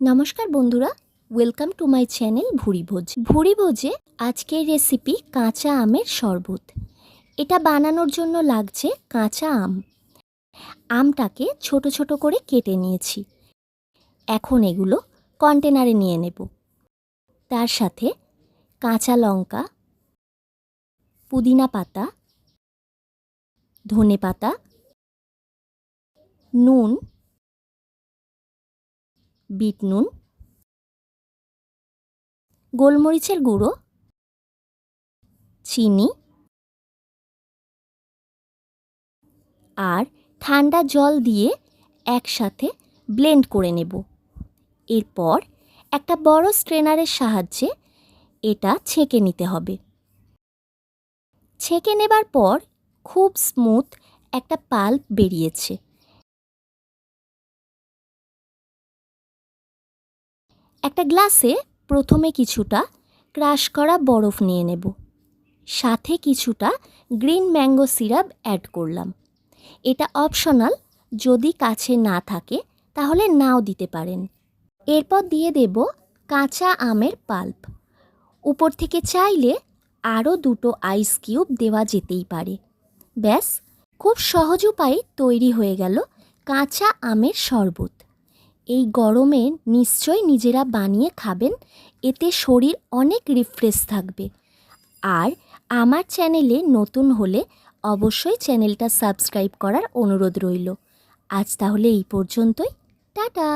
নমস্কার বন্ধুরা welcome to my channel Bhurivoj ভুরিভোজে আজকের রেসিপি কাঁচা আমের শরবত। এটা বানানোর জন্য লাগছে কাঁচা আম। আমটাকে ছোট ছোট করে কেটে নিয়েছি। এখন এগুলো কন্টেনারে নিয়ে নেব। তার সাথে কাঁচা লঙ্কা, পুদিনা পাতা, ধনে পাতা, নুন বিট নুন, গোলমরিচের গুঁড়ো, চিনি আর ঠান্ডা জল দিয়ে একসাথে ব্লেন্ড করে নেব। এরপর একটা বড় স্ট্রেনারের সাহায্যে এটা ছেঁকে নিতে হবে। ছেঁকে নেবার পর খুব স্মুথ একটা পাল্প বেরিয়েছে। একটা গ্লাসে প্রথমে কিছুটা ক্রাশ করা বরফ নিয়ে নেব। সাথে কিছুটা গ্রিন ম্যাঙ্গো সিরাপ অ্যাড করলাম। এটা অপশনাল, যদি কাছে না থাকে, তাহলে নাও দিতে পারেন। এরপর দিয়ে দেব কাঁচা আমের পাল্প। উপর থেকে চাইলে আরও দুটো আইস কিউব দেওয়া যেতেই পারে। ব্যাস, খুব সহজ উপায়ে তৈরি হয়ে গেল কাঁচা আমের শরবত। এই গরমে নিশ্চয় নিজেরা বানিয়ে খাবেন, এতে শরীর অনেক রিফ্রেশ থাকবে। আর আমার চ্যানেলে নতুন হলে অবশ্যই চ্যানেলটা সাবস্ক্রাইব করার অনুরোধ রইল। আজ তাহলে এই পর্যন্তই। টাটা!